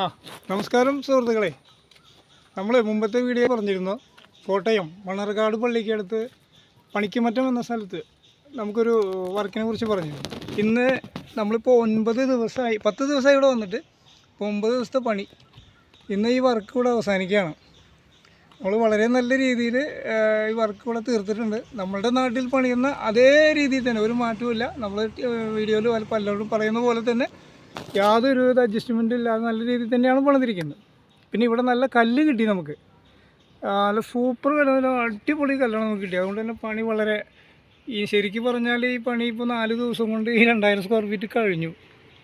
ആ നമസ്കാരം സുഹൃത്തുക്കളെ. നമ്മൾ മുമ്പത്തെ വീഡിയോ പറഞ്ഞിരുന്നു കോട്ടയം മണർകാട് പള്ളിക്കടുത്ത് പണിക്കുമറ്റം എന്ന സ്ഥലത്ത് നമുക്കൊരു വർക്കിനെ കുറിച്ച് പറഞ്ഞിരുന്നു. ഇന്ന് നമ്മളിപ്പോൾ ഒൻപത് ദിവസമായി പത്ത് ദിവസമായി ഇവിടെ വന്നിട്ട് ഇപ്പോൾ ഒമ്പത് ദിവസത്തെ പണി. ഇന്ന് ഈ വർക്ക് ഇവിടെ അവസാനിക്കുകയാണ്. നമ്മൾ വളരെ നല്ല രീതിയിൽ ഈ വർക്ക് ഇവിടെ തീർത്തിട്ടുണ്ട്. നമ്മളുടെ നാട്ടിൽ പണിയുന്ന അതേ രീതിയിൽ തന്നെ ഒരു മാറ്റവുമില്ല. നമ്മൾ വീഡിയോയിൽ പലരോടും പറയുന്ന പോലെ തന്നെ യാതൊരു വിധ അഡ്ജസ്റ്റ്മെന്റും ഇല്ലാതെ നല്ല രീതിയിൽ തന്നെയാണ് പണിതിരിക്കുന്നത്. പിന്നെ ഇവിടെ നല്ല കല്ല് കിട്ടി നമുക്ക്. നല്ല സൂപ്പർ കല്ല് നല്ല അടിപൊളി കല്ലാണ് നമുക്ക് കിട്ടി. അതുകൊണ്ട് തന്നെ പണി വളരെ ഈ ശരിക്കും പറഞ്ഞാൽ ഈ പണി ഇപ്പോൾ നാല് ദിവസം കൊണ്ട് ഈ രണ്ടായിരം സ്ക്വയർ ഫീറ്റ് കഴിഞ്ഞു.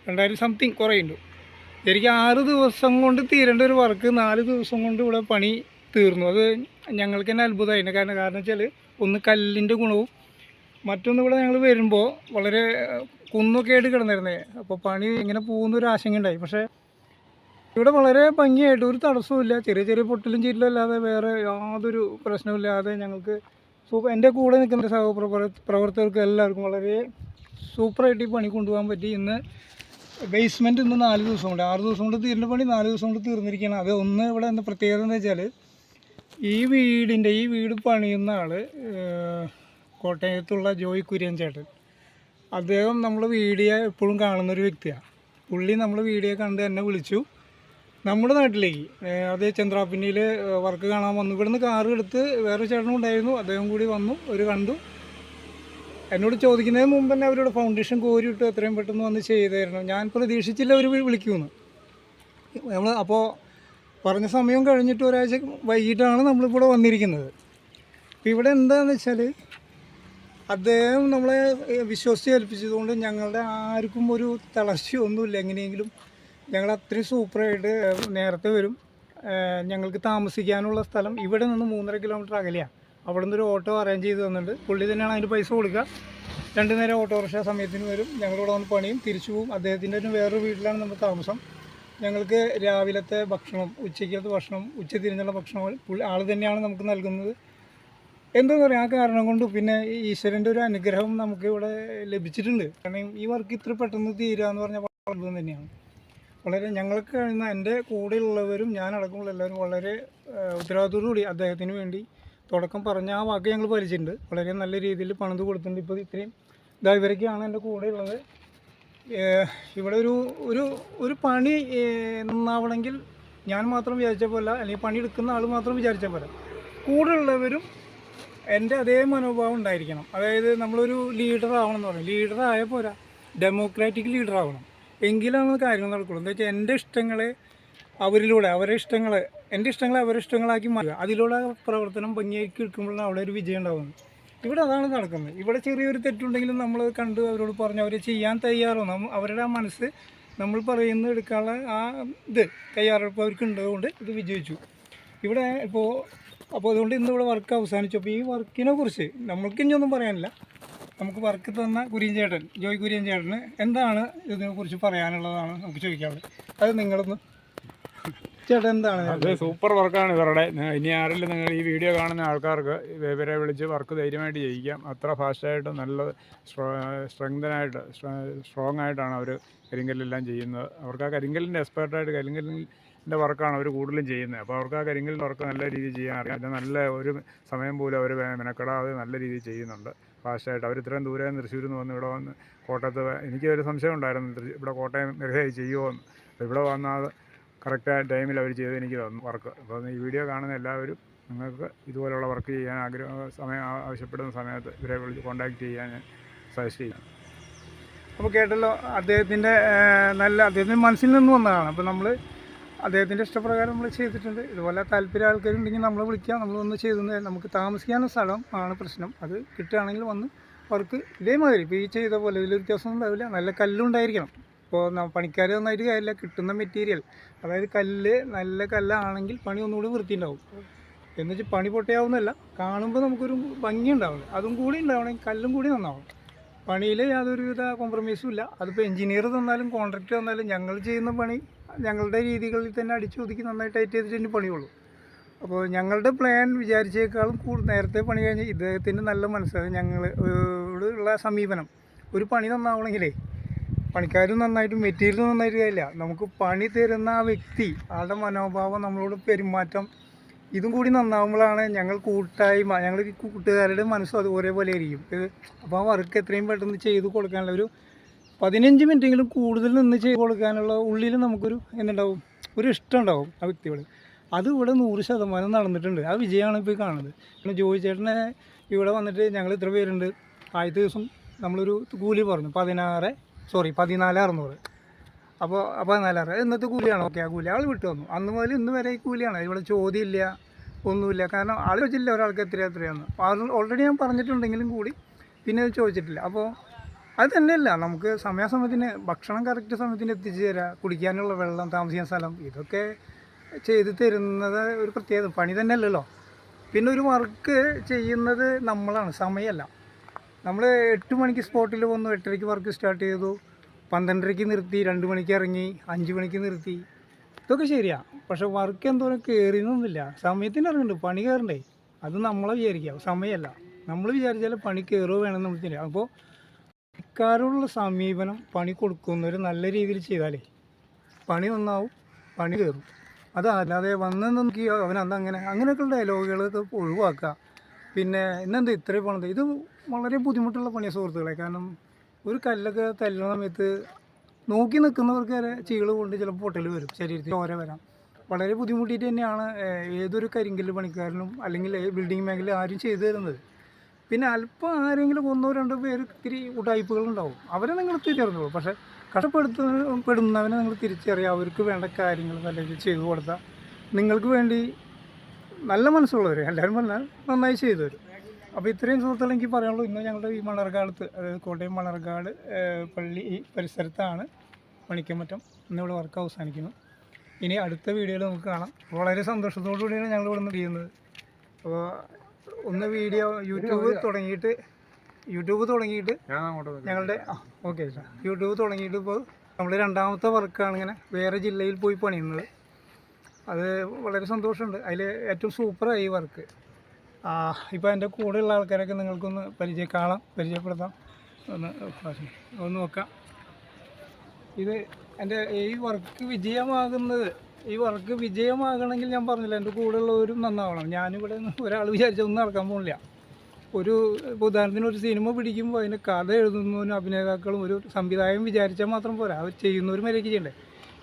രണ്ടായിരം സംതിങ് കുറയുണ്ട് ശരിക്കും ആറ് ദിവസം കൊണ്ട് തീരേണ്ട ഒരു വർക്ക് നാല് ദിവസം കൊണ്ട് ഇവിടെ പണി തീർന്നു. അത് ഞങ്ങൾക്ക് തന്നെ അത്ഭുതമായിരുന്നു. കാരണം കാരണം വെച്ചാൽ ഒന്ന് കല്ലിന്റെ ഗുണവും മറ്റൊന്ന് ഇവിടെ ഞങ്ങൾ വരുമ്പോൾ വളരെ കുന്നൊക്കെ ആയിട്ട് കിടന്നിരുന്നേ. അപ്പോൾ പണി ഇങ്ങനെ പോകുന്ന ഒരു ആശങ്ക ഉണ്ടായി. പക്ഷേ ഇവിടെ വളരെ ഭംഗിയായിട്ട് ഒരു തടസ്സവുമില്ല ചെറിയ ചെറിയ പൊട്ടലും ചീറ്റലും അല്ലാതെ വേറെ യാതൊരു പ്രശ്നമില്ലാതെ ഞങ്ങൾക്ക് സൂപ്പർ എന്റെ കൂടെ നിൽക്കുന്ന സഹപ്രവർ പ്രവർത്തകർക്ക് എല്ലാവർക്കും വളരെ സൂപ്പറായിട്ട് ഈ പണി കൊണ്ടുപോകാൻ പറ്റി. ഇന്ന് ബേസ്മെന്റ് ഇന്ന് നാല് ദിവസം കൊണ്ട്. ആറ് ദിവസം കൊണ്ട് തീരുന്ന പണി നാല് ദിവസം കൊണ്ട് തീർന്നിരിക്കുകയാണ്. അത് ഒന്ന് ഇവിടെ എന്താ പ്രത്യേകത എന്ന് വെച്ചാൽ ഈ വീടിന്റെ ഈ വീട് പണിയുന്ന ആൾ കോട്ടയത്തുള്ള ജോയ് കുര്യൻ ചേട്ടൻ. അദ്ദേഹം നമ്മൾ വീഡിയോ എപ്പോഴും കാണുന്ന ഒരു വ്യക്തിയാണ്. പുള്ളി നമ്മൾ വീഡിയോ കണ്ട് എന്നെ വിളിച്ചു. നമ്മുടെ നാട്ടിലേക്ക് അതേ ചന്ദ്രാപ്പിന്നിയിൽ വർക്ക് കാണാൻ വന്നു. ഇവിടുന്ന് കാറ് എടുത്ത് വേറെ ചേട്ടനും ഉണ്ടായിരുന്നു. അദ്ദേഹം കൂടി വന്നു ഒരു കണ്ടു. എന്നോട് ചോദിക്കുന്നതിന് മുമ്പ് തന്നെ അവരോട് ഫൗണ്ടേഷൻ കോരിയിട്ട് എത്രയും പെട്ടെന്ന് വന്ന് ചെയ്തായിരുന്നു. ഞാൻ പ്രതീക്ഷിച്ചില്ല അവർ വിളിക്കുമെന്ന് നമ്മൾ അപ്പോൾ പറഞ്ഞ സമയം കഴിഞ്ഞിട്ട് ഒരാഴ്ച വൈകിട്ടാണ് നമ്മളിവിടെ വന്നിരിക്കുന്നത്. അപ്പോൾ ഇവിടെ എന്താണെന്ന് വെച്ചാൽ അദ്ദേഹം നമ്മളെ വിശ്വസിച്ച് ഏൽപ്പിച്ചതുകൊണ്ട് ഞങ്ങളുടെ ആർക്കും ഒരു തളർച്ചയൊന്നുമില്ല. എങ്ങനെയെങ്കിലും ഞങ്ങൾ അത്രയും സൂപ്പറായിട്ട് നേരത്തെ വരും. ഞങ്ങൾക്ക് താമസിക്കാനുള്ള സ്ഥലം ഇവിടെ നിന്ന് മൂന്നര കിലോമീറ്റർ അകലെയാണ് അവിടെ നിന്ന് ഒരു ഓട്ടോ അറേഞ്ച് ചെയ്ത് തന്നിട്ടുണ്ട്. പുള്ളി തന്നെയാണ് അതിന് പൈസ കൊടുക്കുക. രണ്ട് നേരം ഓട്ടോറിക്ഷ സമയത്തിന് വരും. ഞങ്ങളിവിടെ വന്ന് പണിയും തിരിച്ചു പോകും. അദ്ദേഹത്തിന്റെ ഒരു വേറൊരു വീട്ടിലാണ് നമ്മൾ താമസം. ഞങ്ങൾക്ക് രാവിലത്തെ ഭക്ഷണം ഉച്ചയ്ക്കത്തെ ഭക്ഷണം ഉച്ച തിരിഞ്ഞുള്ള ഭക്ഷണം പുള്ളി ആൾ തന്നെയാണ് നമുക്ക് നൽകുന്നത്. എന്താന്ന് പറയുക ആ കാരണം കൊണ്ട് പിന്നെ ഈ ഈശ്വരന്റെ ഒരു അനുഗ്രഹം നമുക്ക് ഇവിടെ ലഭിച്ചിട്ടുണ്ട്. കാരണം ഈ വർക്ക് ഇത്ര പെട്ടെന്ന് തീരുക എന്ന് പറഞ്ഞാൽ വളരെ അത്ഭുതം തന്നെയാണ്. വളരെ ഞങ്ങൾക്ക് കഴിയുന്ന എന്റെ കൂടെയുള്ളവരും ഞാനടക്കമുള്ള എല്ലാവരും വളരെ കൂടി അദ്ദേഹത്തിന് വേണ്ടി തുടക്കം പറഞ്ഞ ആ വാക്ക് ഞങ്ങൾ പാലിച്ചിട്ടുണ്ട്. വളരെ നല്ല രീതിയിൽ പണിത് കൊടുത്തിട്ടുണ്ട്. ഇപ്പോൾ ഇത്രയും ഇതാ ഇവരൊക്കെയാണ് എന്റെ കൂടെയുള്ളത് ഇവിടെ ഒരു ഒരു ഒരു പണി നന്നാവണമെങ്കിൽ ഞാൻ മാത്രം വിചാരിച്ച പോലെ അല്ലെങ്കിൽ പണിയെടുക്കുന്ന ആൾ മാത്രം വിചാരിച്ച പോലെ കൂടെയുള്ളവരും എന്റെ അതേ മനോഭാവം ഉണ്ടായിരിക്കണം. അതായത് നമ്മളൊരു ലീഡർ ആവണം എന്ന് പറയും. ലീഡർ ആയ പോരാ. ഡെമോക്രാറ്റിക് ലീഡർ ആവണം. എങ്കിലാണ് കാര്യങ്ങൾ നടക്കുള്ളൂ. എന്താ വെച്ചാൽ എന്റെ ഇഷ്ടങ്ങളെ അവരിലൂടെ അവരെ ഇഷ്ടങ്ങളെ എന്റെ ഇഷ്ടങ്ങളെ അവരെ ഇഷ്ടങ്ങളാക്കി മാറ്റുക. അതിലൂടെ പ്രവർത്തനം ഭംഗിയാക്കി എടുക്കുമ്പോഴാണ് അവിടെ ഒരു വിജയം ഉണ്ടാകുന്നത് ഇവിടെ അതാണ് നടക്കുന്നത്. ഇവിടെ ചെറിയൊരു തെറ്റുണ്ടെങ്കിലും നമ്മൾ കണ്ട് അവരോട് പറഞ്ഞു അവർ ചെയ്യാൻ തയ്യാറോ? നമ്മൾ അവരുടെ ആ മനസ്സ് നമ്മൾ പറയുന്നത് എടുക്കാനുള്ള ആ ഇത് തയ്യാറെടുപ്പ് അവർക്ക് ഉണ്ടതുകൊണ്ട് ഇത് വിജയിച്ചു. ഇവിടെ ഇപ്പോൾ അപ്പോൾ അതുകൊണ്ട് ഇന്ന് ഇവിടെ വർക്ക് അവസാനിച്ചു. അപ്പോൾ ഈ വർക്കിനെ കുറിച്ച് നമ്മൾക്ക് ഇനിയൊന്നും പറയാനില്ല. നമുക്ക് വർക്ക് തന്ന കുര്യൻ ചേട്ടൻ ജോയ് കുര്യൻ ചേട്ടന് എന്താണ് ഇതിനെക്കുറിച്ച് പറയാനുള്ളതാണ് നമുക്ക് ചോദിക്കാനുള്ളത്. അത് നിങ്ങളൊന്ന് ചേട്ടൻ എന്താണ്? അത് സൂപ്പർ വർക്കാണ് ഇവരുടെ. ഇനി ആരെങ്കിലും നിങ്ങൾ ഈ വീഡിയോ കാണുന്ന ആൾക്കാർക്ക് ഇവരെ വിളിച്ച് വർക്ക് ധൈര്യമായിട്ട് ചെയ്യിക്കാം അത്ര ഫാസ്റ്റായിട്ട് നല്ല സ്ട്രെങ്തനായിട്ട് സ്ട്രോങ് ആയിട്ടാണ് അവർ കരിങ്കല്ലെല്ലാം ചെയ്യുന്നത്. അവർക്ക് ആ കരിങ്കല്ലിന്റെ എക്സ്പേർട്ടായിട്ട് കരിങ്കല്ലിന്റെ വർക്കാണ് അവർ കൂടുതലും ചെയ്യുന്നത്. അപ്പോൾ അവർക്ക് ആ കരിങ്കലിന്റെ വർക്ക് നല്ല രീതിയിൽ ചെയ്യാൻ അറിയാം. അത് നല്ല ഒരു സമയം പോലും അവർ മെനക്കെടാതെ നല്ല രീതിയിൽ ചെയ്യുന്നുണ്ട്. ഫാസ്റ്റായിട്ട്. അവർ ഇത്രയും ദൂരെ തൃശ്ശൂരിൽ നിന്ന് വന്ന് ഇവിടെ വന്ന് കോട്ടയത്ത് എനിക്ക് ഒരു സംശയം ഉണ്ടായിരുന്നു. ഇവിടെ കോട്ടയം മെരുകയായി ചെയ്യുമോ എന്ന്. ഇവിടെ വന്നാൽ കറക്റ്റായ ടൈമിൽ അവർ ചെയ്ത് എനിക്ക് തന്നു വർക്ക് അപ്പോൾ ഈ വീഡിയോ കാണുന്ന എല്ലാവരും നിങ്ങൾക്ക് ഇതുപോലെയുള്ള വർക്ക് ചെയ്യാൻ ആഗ്രഹ സമയം ആവശ്യപ്പെടുന്ന സമയത്ത് ഇവരെ വിളിച്ച് കോൺടാക്റ്റ് ചെയ്യാൻ സജസ്റ്റ് ചെയ്യാം അപ്പോൾ കേട്ടല്ലോ അദ്ദേഹത്തിന്റെ നല്ല അദ്ദേഹത്തിന്റെ മനസ്സിൽ നിന്ന് വന്നതാണ്. അപ്പോൾ നമ്മൾ അദ്ദേഹത്തിന്റെ ഇഷ്ടപ്രകാരം നമ്മൾ ചെയ്തിട്ടുണ്ട്. ഇതുപോലെ താല്പര്യം ആൾക്കാരുണ്ടെങ്കിൽ നമ്മൾ വിളിക്കാം. നമ്മൾ വന്ന് ചെയ്തു നമുക്ക് താമസിക്കാനുള്ള സ്ഥലം ആണ് പ്രശ്നം. അത് കിട്ടുകയാണെങ്കിൽ വന്ന് അവർക്ക് ഇതേമാതിരി. ഇപ്പോൾ ഈ ചെയ്ത പോലെ ഇതിൽ വ്യത്യാസം ഉണ്ടാവില്ല. നല്ല കല്ലുണ്ടായിരിക്കണം. ഇപ്പോൾ പണിക്കാർ നന്നായിട്ട് കാര്യമില്ല. കിട്ടുന്ന മെറ്റീരിയൽ. അതായത് കല്ല് നല്ല കല്ലാണെങ്കിൽ പണി ഒന്നുകൂടി വൃത്തിയുണ്ടാവും. എന്ന് വെച്ചാൽ പണി പൊട്ടയാവുന്നല്ല കാണുമ്പോൾ നമുക്കൊരു ഭംഗി ഉണ്ടാവും അതും കൂടി ഉണ്ടാവണമെങ്കിൽ കല്ലും കൂടി നന്നാവണം പണിയിൽ യാതൊരുവിധ കോംപ്രമൈസും ഇല്ല. അതിപ്പോൾ എഞ്ചിനീയർ തന്നാലും കോൺട്രാക്ടർ തന്നാലും ഞങ്ങൾ ചെയ്യുന്ന പണി ഞങ്ങളുടെ രീതികളിൽ തന്നെ അടിച്ചു ഒതുക്കി നന്നായി ടൈറ്റ് ചെയ്തിട്ട് പണിയുള്ളൂ. അപ്പോൾ ഞങ്ങളുടെ പ്ലാൻ വിചാരിച്ചേക്കാളും കൂടുതൽ നേരത്തെ പണി കഴിഞ്ഞ് ഇദ്ദേഹത്തിന്റെ നല്ല മനസ്സാണ് ഞങ്ങൾ ഉള്ള സമീപനം. ഒരു പണി നന്നാവണമെങ്കിലേ പണിക്കാരും നന്നായിട്ട് മെറ്റീരിയൽ നന്നായിട്ട് കാര്യമില്ല. നമുക്ക് പണി തരുന്ന ആ വ്യക്തി ആളുടെ മനോഭാവം നമ്മളോട് പെരുമാറ്റം ഇതും കൂടി നന്നാവുമ്പോഴാണ് ഞങ്ങൾ കൂട്ടായ്മ ഞങ്ങൾ കൂട്ടുകാരുടെ മനസ്സും അത് ഒരേപോലെ ആയിരിക്കും. അപ്പോൾ ആ വർക്ക് എത്രയും പെട്ടെന്ന് ചെയ്ത് കൊടുക്കാനുള്ള ഒരു പതിനഞ്ച് മിനിറ്റെങ്കിലും കൂടുതൽ നിന്ന് ചെയ്ത് കൊടുക്കാനുള്ള ഉള്ളിൽ നമുക്കൊരു എന്തുണ്ടാവും? ഒരു ഇഷ്ടം ഉണ്ടാവും ആ വ്യക്തിയോട്. അത് ഇവിടെ നൂറ് ശതമാനം നടന്നിട്ടുണ്ട്. ആ വിജയമാണ് ഇപ്പോൾ കാണുന്നത്. പിന്നെ ജോയി ചേട്ടനെ ഇവിടെ വന്നിട്ട് ഞങ്ങൾ ഇത്ര പേരുണ്ട്. ആദ്യത്തെ ദിവസം നമ്മളൊരു കൂലി പറഞ്ഞു. പതിനാറ് സോറി പതിനാല് അറുന്നൂറ്. അപ്പോൾ പതിനാലാറ് ഇന്നത്തെ കൂലിയാണ്. ഓക്കെ ആ കൂലി ആൾ വിട്ടു വന്നു അന്ന് മുതൽ ഇന്ന് വരെ ഈ കൂലിയാണ്. ഇവിടെ ചോദ്യമില്ല ഒന്നുമില്ല. കാരണം ആൾ ചോദിച്ചില്ല ഒരാൾക്ക് എത്ര എത്രയാണെന്ന് ആൾ ഓൾറെഡി ഞാൻ പറഞ്ഞിട്ടുണ്ടെങ്കിലും കൂടി പിന്നെ ചോദിച്ചിട്ടില്ല. അപ്പോൾ അത് തന്നെയല്ല നമുക്ക് സമയാസമയത്തിന് ഭക്ഷണം കറക്റ്റ് സമയത്തിന് എത്തിച്ചു തരാം കുടിക്കാനുള്ള വെള്ളം താമസിക്കാൻ സ്ഥലം ഇതൊക്കെ ചെയ്തു തരുന്നത് ഒരു പ്രത്യേകത പണി തന്നെയല്ലല്ലോ. പിന്നെ ഒരു വർക്ക് ചെയ്യുന്നത് നമ്മളാണ് സമയമല്ല. നമ്മൾ എട്ട് മണിക്ക് സ്പോട്ടിൽ വന്നു എട്ടരയ്ക്ക് വർക്ക് സ്റ്റാർട്ട് ചെയ്തു പന്ത്രണ്ടരയ്ക്ക് നിർത്തി രണ്ട് മണിക്ക് ഇറങ്ങി അഞ്ച് മണിക്ക് നിർത്തി. ഇതൊക്കെ ശരിയാ പക്ഷെ വർക്ക് എന്തോരം കയറിയെന്നൊന്നുമില്ല സമയത്തിന് ഇറങ്ങുന്നുണ്ട് പണി കയറണ്ടേ അത് നമ്മളെ വിചാരിക്കുക സമയമല്ല. നമ്മൾ വിചാരിച്ചാൽ പണി കയറുക വേണമെന്ന് നമ്മൾ അപ്പോൾ ഇക്കാരോടുള്ള സമീപനം പണി കൊടുക്കുന്നവർ നല്ല രീതിയിൽ ചെയ്താലേ പണി നന്നാവും പണി കയറും. അത് അല്ലാതെ വന്ന് നോക്കി അവൻ അന്ന് അങ്ങനെ അങ്ങനെയൊക്കെയുള്ള ഡയലോഗുകളൊക്കെ ഒഴിവാക്കുക. പിന്നെ ഇന്നെന്താ ഇത്രയും പണിത്? ഇത് വളരെ ബുദ്ധിമുട്ടുള്ള പണിയാണ് സുഹൃത്തുക്കളെ. കാരണം ഒരു കല്ലൊക്കെ തല്ലുന്ന സമയത്ത് നോക്കി നിൽക്കുന്നവർക്ക് വരെ ചീൾ കൊണ്ട് ചിലപ്പോൾ പൊട്ടൽ വരും ശരീരത്തിൽ ഓര വരാം. വളരെ ബുദ്ധിമുട്ടിയിട്ട് തന്നെയാണ് ഏതൊരു കരിങ്കല്ല് പണിക്കാരനും അല്ലെങ്കിൽ ബിൽഡിംഗ് മേഖല ആരും ചെയ്തു തരുന്നത്. പിന്നെ അല്പം ആരെങ്കിലും ഒന്നോ രണ്ടോ പേര് ഇത്തിരി ഉടായ്പകളുണ്ടാവും. അവരെ നിങ്ങൾ തിരിച്ചറിഞ്ഞോളൂ. പക്ഷേ കഷ്ടപ്പെടുത്ത പെടുന്നവനെ നിങ്ങൾ തിരിച്ചറിയുക അവർക്ക് വേണ്ട കാര്യങ്ങൾ നല്ല രീതിയിൽ ചെയ്തു കൊടുത്താൽ നിങ്ങൾക്ക് വേണ്ടി നല്ല മനസ്സുള്ളവർ എല്ലാവരും പറഞ്ഞാൽ നന്നായി ചെയ്തു തരും അപ്പോൾ ഇത്രയും സുഹൃത്തുക്കൾ എനിക്ക് പറയാനുള്ളൂ. ഇന്ന് ഞങ്ങളുടെ ഈ മണർകാലത്ത് അതായത് കോട്ടയം മണർകാട് പള്ളി ഈ പരിസരത്താണ് പണിക്കമറ്റം ഇന്നിവിടെ വർക്ക് അവസാനിക്കുന്നു. ഇനി അടുത്ത വീഡിയോയിൽ നമുക്ക് കാണാം. വളരെ സന്തോഷത്തോടു കൂടിയാണ് ഞങ്ങൾ ഇവിടെ നിന്ന് ചെയ്യുന്നത്. അപ്പോൾ ഒന്ന് വീഡിയോ യൂട്യൂബ് തുടങ്ങിയിട്ട് യൂട്യൂബ് തുടങ്ങിയിട്ട് ഞങ്ങളുടെ ഓക്കെ സാർ യൂട്യൂബ് തുടങ്ങിയിട്ട് ഇപ്പോൾ നമ്മൾ രണ്ടാമത്തെ വർക്കാണ് ഇങ്ങനെ വേറെ ജില്ലയിൽ പോയി പണിയുന്നത്. അത് വളരെ സന്തോഷമുണ്ട്. അതിൽ ഏറ്റവും സൂപ്പറായി ഈ വർക്ക് ഇപ്പോൾ എന്റെ കൂടെയുള്ള ആൾക്കാരൊക്കെ നിങ്ങൾക്കൊന്ന് പരിചയം കാണാം പരിചയപ്പെടുത്താം. ഒന്ന് ഒന്ന് നോക്കാം. ഇത് എന്റെ ഈ വർക്ക് വിജയമാകുന്നത് ഈ വർക്ക് വിജയമാകണമെങ്കിൽ ഞാൻ പറഞ്ഞില്ല എന്റെ കൂടെയുള്ളവരും നന്നാവണം. ഞാനിവിടെ ഒരാൾ വിചാരിച്ച ഒന്നും നടക്കാൻ പോകുന്നില്ല ഒരു ഉദാഹരണത്തിന് ഒരു സിനിമ പിടിക്കുമ്പോൾ അതിന്റെ കഥ എഴുതുന്നവനും അഭിനേതാക്കളും ഒരു സംവിധായകൻ വിചാരിച്ചാൽ മാത്രം പോരാ. അവർ ചെയ്യുന്നവർ മര്യാദയ്ക്ക് ചെയ്യണ്ടേ?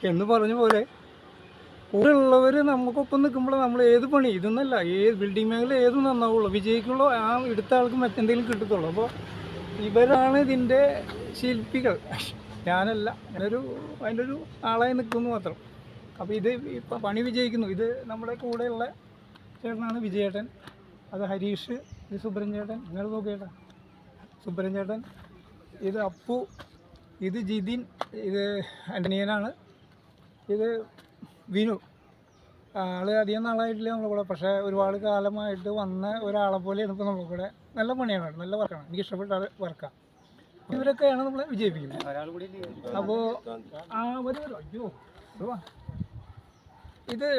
എന്ന് പറഞ്ഞ പോലെ കൂടെ ഉള്ളവർ നമുക്കൊപ്പം നിൽക്കുമ്പോൾ നമ്മൾ ഏത് പണി? ഇതൊന്നല്ല ഏത് ബിൽഡിംഗ് മേഖല ഏത് നന്നാവുള്ളൂ? വിജയിക്കുള്ളൂ ആ എടുത്ത ആൾക്ക് മറ്റെന്തെങ്കിലും കിട്ടത്തുള്ളൂ. അപ്പോൾ ഇവരാണ് ഇതിന്റെ ശില്പികൾ. ഞാനല്ല ഞാനൊരു അതിന്റെ ഒരു ആളായി നിൽക്കുന്നു മാത്രം. അപ്പോൾ ഇത് ഇപ്പം പണി വിജയിക്കുന്നു. ഇത് നമ്മുടെ കൂടെയുള്ള ചേട്ടനാണ് വിജയേട്ടൻ. അത് ഹരീഷ് ഇത് സുബ്രൻ ചേട്ടൻ നിങ്ങൾ നോക്കിയേട്ടാ സുബ്രൻ ചേട്ടൻ ഇത് അപ്പു ഇത് ജിതിൻ ഇത് അനിയനാണ് ഇത് വിനു. ആൾ അധികം നാളായിട്ടില്ല നമ്മളെ കൂടെ. പക്ഷേ ഒരുപാട് കാലമായിട്ട് വന്ന ഒരാളെ പോലെ ഇപ്പോൾ നമ്മളെ കൂടെ. നല്ല പണിയാണ് നല്ല വർക്കാണ്. എനിക്ക് ഇഷ്ടപ്പെട്ട വർക്കാണ് ഇവരൊക്കെയാണ് നമ്മളെ വിജയിപ്പിക്കുന്നത്. അപ്പോൾ ആ ഒരു- അയ്യോ. ഇത്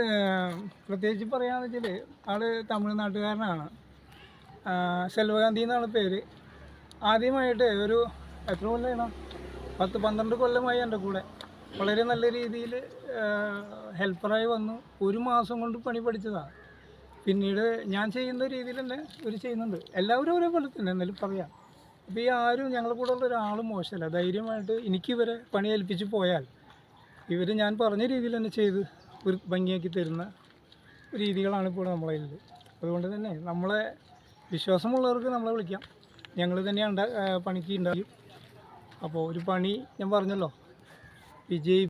പ്രത്യേകിച്ച് പറയാന്ന് വെച്ചാൽ ആൾ തമിഴ്നാട്ടുകാരനാണ്. സെൽവഗാന്ധി എന്നാണ് പേര്. ആദ്യമായിട്ട് ഒരു എത്ര കൊല്ലമാണ് പത്ത് പന്ത്രണ്ട് കൊല്ലമായി എന്റെ കൂടെ. വളരെ നല്ല രീതിയിൽ ഹെൽപ്പറായി വന്നു. ഒരു മാസം കൊണ്ട് പണി പഠിച്ചതാണ് പിന്നീട് ഞാൻ ചെയ്യുന്ന രീതിയിൽ തന്നെ ഇവർ ചെയ്യുന്നുണ്ട്. എല്ലാവരും ഒരേപോലെ തന്നെ എന്നാലും പറയാം. അപ്പോൾ ഈ ആരും ഞങ്ങളുടെ കൂടെ ഉള്ള ഒരാൾ മോശമല്ല. ധൈര്യമായിട്ട് എനിക്ക് ഇവരെ പണി ഏൽപ്പിച്ച് പോയാൽ ഇവർ ഞാൻ പറഞ്ഞ രീതിയിൽ തന്നെ ചെയ്ത് ഒരു ഭംഗിയാക്കി തരുന്ന രീതികളാണ് ഇപ്പോൾ നമ്മളെ അതുകൊണ്ട് തന്നെ നമ്മളെ വിശ്വാസമുള്ളവർക്ക് നമ്മളെ വിളിക്കാം. ഞങ്ങൾ ആ, പണിക്ക് ഉണ്ടാകും. അപ്പോൾ ഒരു പണി ഞാൻ പറഞ്ഞല്ലോ. വിജയി